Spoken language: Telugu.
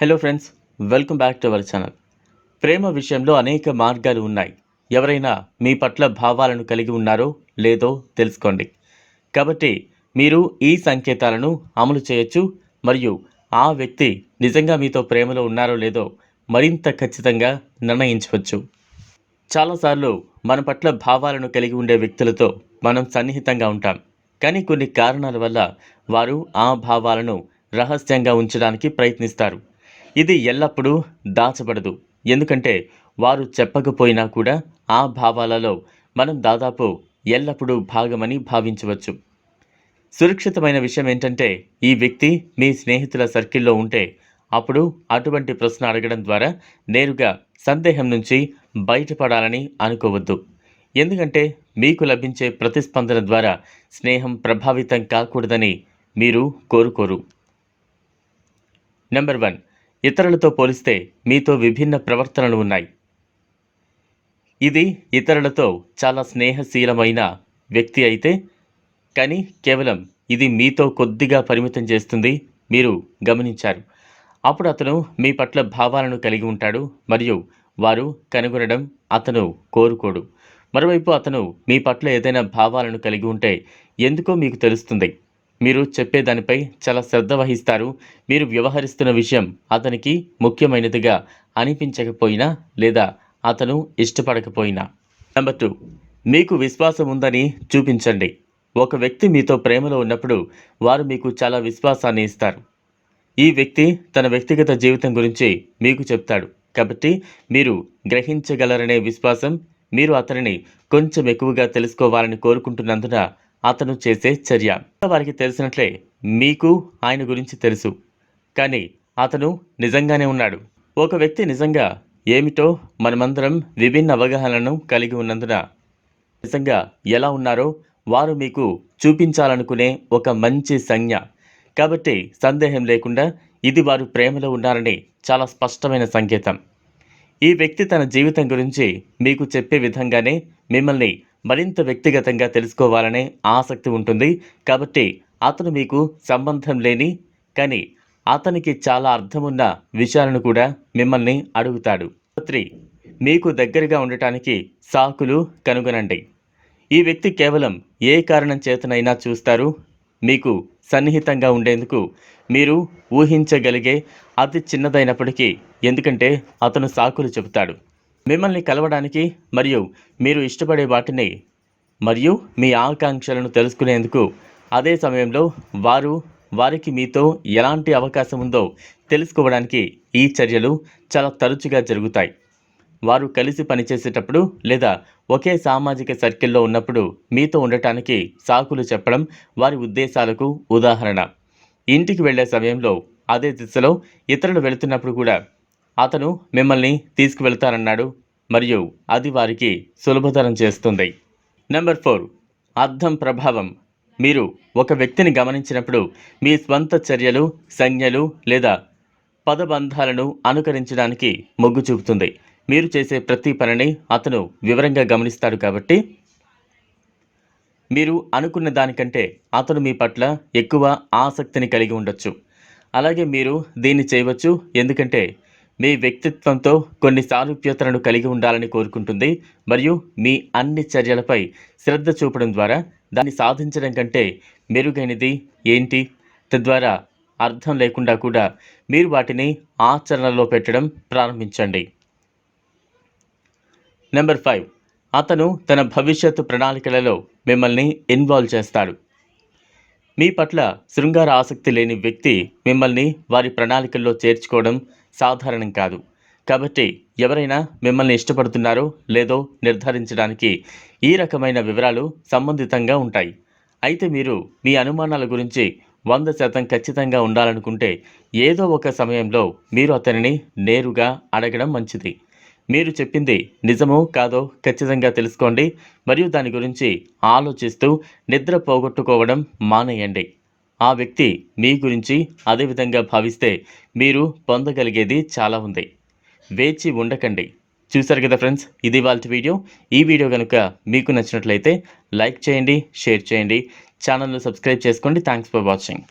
Hello friends welcome back to our channel ప్రేమ విషయంలో అనేక మార్గాలు ఉన్నాయి. ఎవరైనా మీ పట్ల భావాలను కలిగి ఉన్నారో లేదో తెలుసుకోండి. కాబట్టి మీరు ఈ సంకేతాలను అమలు చేయొచ్చు మరియు ఆ వ్యక్తి నిజంగా మీతో ప్రేమలో ఉన్నారో లేదో మరింత ఖచ్చితంగా నిర్ణయించవచ్చు. చాలాసార్లు మన పట్ల భావాలను కలిగి ఉండే వ్యక్తులతో మనం సన్నిహితంగా ఉంటాం. కానీ కొన్ని కారణాల వల్ల వారు ఆ భావాలను రహస్యంగా ఉంచడానికి ప్రయత్నిస్తారు. ఇది ఎల్లప్పుడూ దాచబడదు. ఎందుకంటే వారు చెప్పకపోయినా కూడా ఆ భావాలలో మనం దాదాపు ఎల్లప్పుడూ భాగమని భావించవచ్చు. సురక్షితమైన విషయం ఏంటంటే ఈ వ్యక్తి మీ స్నేహితుల సర్కిల్లో ఉంటే అప్పుడు అటువంటి ప్రశ్న అడగడం ద్వారా నేరుగా సందేహం నుంచి బయటపడాలని అనుకోవద్దు. ఎందుకంటే మీకు లభించే ప్రతిస్పందన ద్వారా స్నేహం ప్రభావితం కాకూడదని మీరు కోరుకోరు. నెంబర్ వన్ ఇతరులతో పోలిస్తే మీతో విభిన్న ప్రవర్తనలు ఉన్నాయి. ఇది ఇతరులతో చాలా స్నేహశీలమైన వ్యక్తి అయితే కానీ కేవలం ఇది మీతో కొద్దిగా పరిమితం చేస్తుంది మీరు గమనించారు. అప్పుడు అతను మీ పట్ల భావాలను కలిగి ఉంటాడు మరియు వారు కనుగొనడం అతను కోరుకోడు. మరోవైపు అతను మీ పట్ల ఏదైనా భావాలను కలిగి ఉంటే ఎందుకో మీకు తెలుస్తుంది. మీరు చెప్పేదానిపై చాలా శ్రద్ధ వహిస్తారు. మీరు వ్యవహరిస్తున్న విషయం అతనికి ముఖ్యమైనదిగా అనిపించకపోయినా లేదా అతను ఇష్టపడకపోయినా. నెంబర్ టూ మీకు విశ్వాసం ఉందని చూపించండి. ఒక వ్యక్తి మీతో ప్రేమలో ఉన్నప్పుడు వారు మీకు చాలా విశ్వాసాన్ని ఇస్తారు. ఈ వ్యక్తి తన వ్యక్తిగత జీవితం గురించి మీకు చెప్తాడు. కాబట్టి మీరు గ్రహించగలరనే విశ్వాసం మీరు అతనిని కొంచెం ఎక్కువగా తెలుసుకోవాలని కోరుకుంటున్నందున అతను చేసే చర్య. వారికి తెలిసినట్లే మీకు ఆయన గురించి తెలుసు. కానీ అతను నిజంగానే ఉన్నాడు. ఒక వ్యక్తి నిజంగా ఏమిటో మనమందరం విభిన్న అవగాహనలను కలిగి ఉన్నందున నిజంగా ఎలా ఉన్నారో వారు మీకు చూపించాలనుకునే ఒక మంచి సంజ్ఞ. కాబట్టి సందేహం లేకుండా ఇది వారు ప్రేమలో ఉన్నారని చాలా స్పష్టమైన సంకేతం. ఈ వ్యక్తి తన జీవితం గురించి మీకు చెప్పే విధంగానే మిమ్మల్ని మరింత వ్యక్తిగతంగా తెలుసుకోవాలనే ఆసక్తి ఉంటుంది. కాబట్టి అతను మీకు సంబంధం లేని కానీ అతనికి చాలా అర్థమున్న విషయాలను కూడా మిమ్మల్ని అడుగుతాడు. త్రీ మీకు దగ్గరగా ఉండటానికి సాకులు కనుగొనండి. ఈ వ్యక్తి కేవలం ఏ కారణం చేతనైనా చూస్తారు. మీకు సన్నిహితంగా ఉండేందుకు మీరు ఊహించగలిగే అతి చిన్నదైనప్పటికీ ఎందుకంటే అతను సాకులు చెబుతాడు. మిమ్మల్ని కలవడానికి మరియు మీరు ఇష్టపడే వాటిని మరియు మీ ఆకాంక్షలను తెలుసుకునేందుకు అదే సమయంలో వారు వారికి మీతో ఎలాంటి అవకాశం ఉందో తెలుసుకోవడానికి ఈ చర్యలు చాలా తరచుగా జరుగుతాయి. వారు కలిసి పనిచేసేటప్పుడు లేదా ఒకే సామాజిక సర్కిల్లో ఉన్నప్పుడు మీతో ఉండటానికి సాకులు చెప్పడం వారి ఉద్దేశాలకు ఉదాహరణ. ఇంటికి వెళ్ళే సమయంలో అదే దిశలో ఇతరులు వెళుతున్నప్పుడు కూడా అతను మిమ్మల్ని తీసుకువెళ్తానన్నాడు మరియు అది వారికి సులభతరం చేస్తుంది. నెంబర్ ఫోర్ అర్థం ప్రభావం. మీరు ఒక వ్యక్తిని గమనించినప్పుడు మీ స్వంత చర్యలు సంజ్ఞలు లేదా పదబంధాలను అనుకరించడానికి మొగ్గు చూపుతుంది. మీరు చేసే ప్రతి పనిని అతను వివరంగా గమనిస్తాడు కాబట్టి మీరు అనుకున్న దానికంటే అతను మీ పట్ల ఎక్కువ ఆసక్తిని కలిగి ఉండొచ్చు. అలాగే మీరు దీన్ని చేయవచ్చు ఎందుకంటే మీ వ్యక్తిత్వంతో కొన్ని సారూప్యతలను కలిగి ఉండాలని కోరుకుంటుంది మరియు మీ అన్ని చర్యలపై శ్రద్ధ చూపడం ద్వారా దాన్ని సాధించడం కంటే మెరుగైనది ఏంటి? తద్వారా అర్థం లేకుండా కూడా మీరు వాటిని ఆచరణలో పెట్టడం ప్రారంభించండి. Number five. అతను తన భవిష్యత్తు ప్రణాళికలలో మిమ్మల్ని ఇన్వాల్వ్ చేస్తాడు. మీ పట్ల శృంగార ఆసక్తి లేని వ్యక్తి మిమ్మల్ని వారి ప్రణాళికల్లో చేర్చుకోవడం సాధారణం కాదు. కాబట్టి ఎవరైనా మిమ్మల్ని ఇష్టపడుతున్నారో లేదో నిర్ధారించడానికి ఈ రకమైన వివరాలు సంబంధితంగా ఉంటాయి. అయితే మీరు మీ అనుమానాల గురించి వంద శాతం ఖచ్చితంగా ఉండాలనుకుంటే ఏదో ఒక సమయంలో మీరు అతనిని నేరుగా అడగడం మంచిది. మీరు చెప్పింది నిజమో కాదో ఖచ్చితంగా తెలుసుకోండి. మరియు దాని గురించి ఆలోచిస్తూ నిద్ర పోగొట్టుకోవడం మానేయండి. ఆ వ్యక్తి మీ గురించి అదేవిధంగా భావిస్తే మీరు పొందగలిగేది చాలా ఉంది. వేచి ఉండకండి. చూసారు కదా ఫ్రెండ్స్ ఇది వాళ్ళ వీడియో. ఈ వీడియో కనుక మీకు నచ్చినట్లయితే లైక్ చేయండి షేర్ చేయండి. ఛానల్ను సబ్స్క్రైబ్ చేసుకోండి. Thanks for watching.